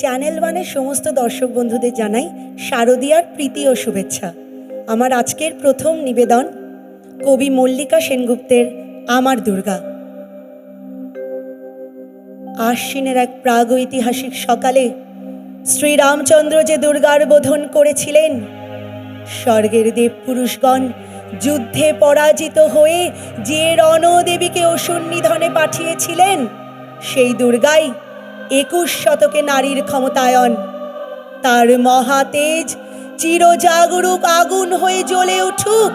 Channel ওয়ানের সমস্ত দর্শক বন্ধুদের জানাই শারদীয়ার প্রীতি ও শুভেচ্ছা। আমার আজকের প্রথম নিবেদন কবি মল্লিকা সেনগুপ্তের আমার দুর্গা। আশ্বিনের এক প্রাগৈতিহাসিক সকালে শ্রীরামচন্দ্র যে দুর্গার বোধন করেছিলেন, স্বর্গের দেব পুরুষগণ যুদ্ধে পরাজিত হয়ে যে রণদেবীকে অসুর নিধনে পাঠিয়েছিলেন, সেই দুর্গাই একুশ শতকে নারীর ক্ষমতায়ন। তার মহাতেজ চিরজাগরুক আগুন হয়ে জ্বলে উঠুক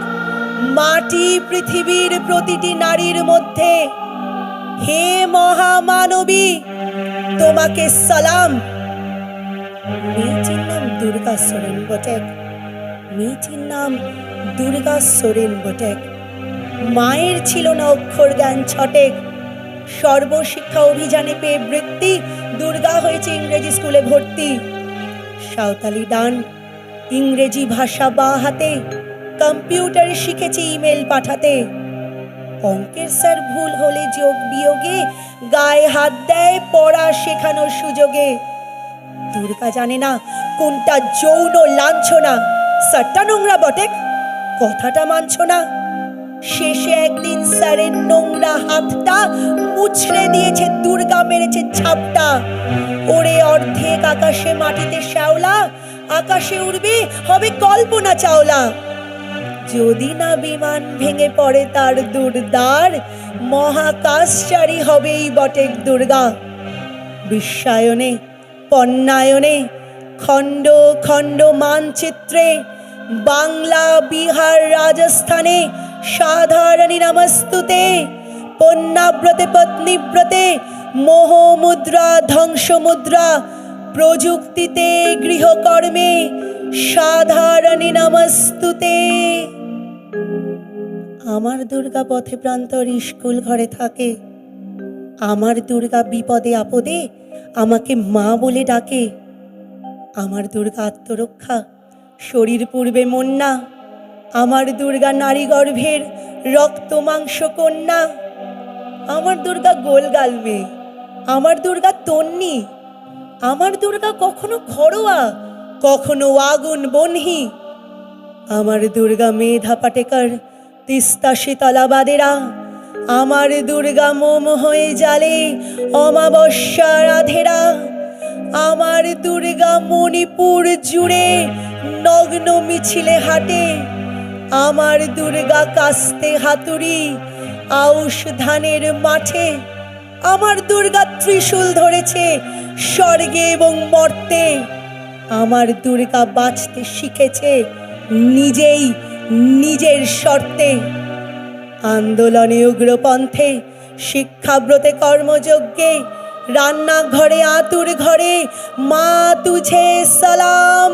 মাটি পৃথিবীর প্রতিটি নারীর মধ্যে। হে মহামানবী, তোমাকে সালাম। মেয়েটির নাম দুর্গা সোরেন বটেক। মেয়েটির নাম দুর্গা সোরেন বটেক। মায়ের ছিল না অক্ষর জ্ঞান ছটেক। সর্বশিক্ষা অভিযানে পেয়ে বৃত্তি দুর্গা হয়েছে ইংরেজি স্কুলে ভর্তি। সাঁওতালি ডান, ইংরেজি ভাষা বা হাতে, কম্পিউটারে শিখেছে ইমেল পাঠাতে। অঙ্কের স্যার ভুল হলে যোগ বিয়োগে, গায়ে হাত দেয় পড়া শেখানোর সুযোগে। দুর্গা জানে না কোনটা যৌন লাঞ্ছনা। স্যারটা নোংরা বটে, কথাটা মানছ না। শেষে একদিন স্যারের নোংরা হাতটা মুছড়ে দিয়েছে, দুর্গা মেরেছে ছাপটা ওরে অর্ধেক আকাশে মাটিতে শ্যাওলা, আকাশে উড়বে, হবে কল্পনা চাওলা। যদি না বিমান ভেঙে পড়ে তার দুর্দার, মহাকাশচারী হবেই বটেক দুর্গা। বিশ্বায়নে পণ্যায়নে, খণ্ড খণ্ড মানচিত্রে, বাংলা, বিহার, রাজস্থানে সাধারণী নমস্তুতে, পণ্যাব্রতে, পত্নীব্রতে, মোহমুদ্রা, ধ্বংসমুদ্রা, প্রযুক্তিতে, গৃহকর্মে, সাধারণী নমস্তুতে। আমার দুর্গা পথে প্রান্তর স্কুল ঘরে থাকে। আমার দুর্গা বিপদে আপদে আমাকে মা বলে ডাকে। আমার দুর্গা আত্মরক্ষা, শরীর পূর্বে মন্না। আমার দুর্গা নারী গর্ভের রক্ত মাংস কন্যা। আমার দুর্গা গোলগাল মেয়ে। আমার দুর্গা তন্নি। আমার দুর্গা কখনো ঘরোয়া, কখনো আগুন বনহি। আমার দুর্গা মেধা পাটেকার তিস্তা শীতলা বাদেরা। আমার দুর্গা মোম হয়ে জালে অমাবস্যা রাধেরা। আমার দুর্গা মণিপুর জুড়ে নগ্ন মিছিলে হাটে। আমার দুর্গা কাস্তে হাতুড়ি, আউশ ধানের মাঠে আমার দুর্গা ত্রিশূল ধরেছে স্বর্গে এবং মর্তে। আমার দুর্গা বাঁচতে শিখেছে নিজেই নিজের শর্তে। আন্দোলনে উগ্রপন্থে, শিক্ষাব্রতে কর্মযজ্ঞে, রান্নাঘরে আতুর ঘরে মা তুঝে সালাম